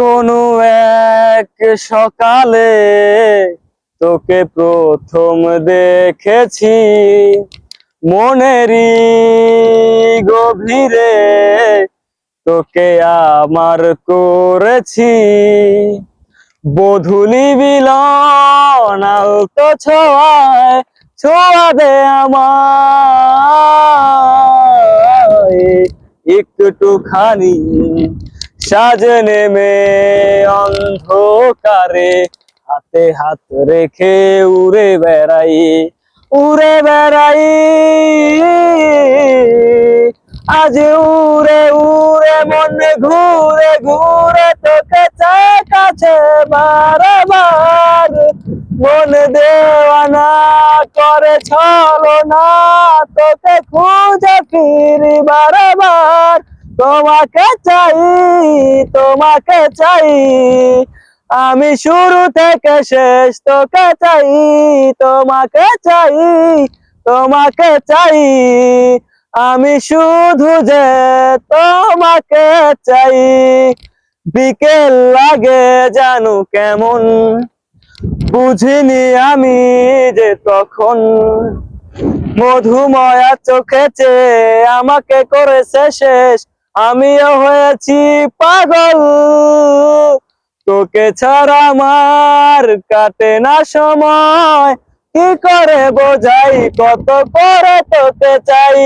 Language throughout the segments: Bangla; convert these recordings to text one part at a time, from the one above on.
কোনো এক সকালে তোকে প্রথম দেখেছি। মনেরই গভীরে তোকে আমার করেছি। বধুলি বিলন তো ছোঁয়ায়, ছোঁয়া দে আমায়। একটুখানি সাজনে মে অন্ধকারে হাতে হাত রেখে উড়ে বেড়াই উড়ে বেড়াই। আজ উড়ে উড়ে মনে ঘুরে ঘুরে তোকে কাছে বারবার। মন দেওয়ানা করে ছলো না তোকে খুঁজে ফিরি বারবার। তোমাকে তোমাকে চাই। আমি শুরু থেকে শেষ তোকে চাই। তোমাকে চাই তোমাকে চাই। আমি শুধু যে তোমাকে চাই। বিকেল লাগে জানু কেমন? বুঝিনি আমি যে তখন। মধুময়া চোখে চেয়ে আমাকে করেছে শেষ। আমিও হয়েছি পাগল। তোকে ছাড়া আমার কাটে না সময়। কি করে বোঝাই কত করে তোকে চাই?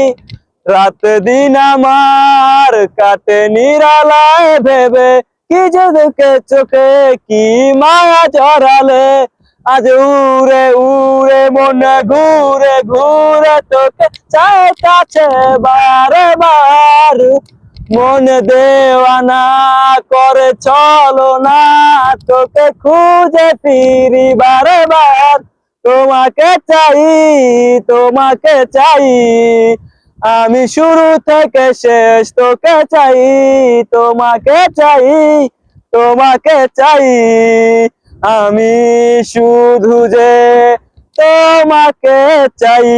রাত দিন আমার কাটে নিরালায় ভেবে, কি যদুকে চোখে কি মায়া জড়ালে? আজ উড়ে উড়ে, মনে ঘুরে ঘুরে তোকে চায় কাছে বারে, বার। মন দেওয়ানা করে চলো না, তোকে খুঁজে ফিরি বারবার। তোমাকে চাই তোমাকে চাই। আমি শুরু থেকে শেষ, তোকে চাই, তোমাকে চাই তোমাকে চাই। আমি শুধু যে তোমাকে চাই।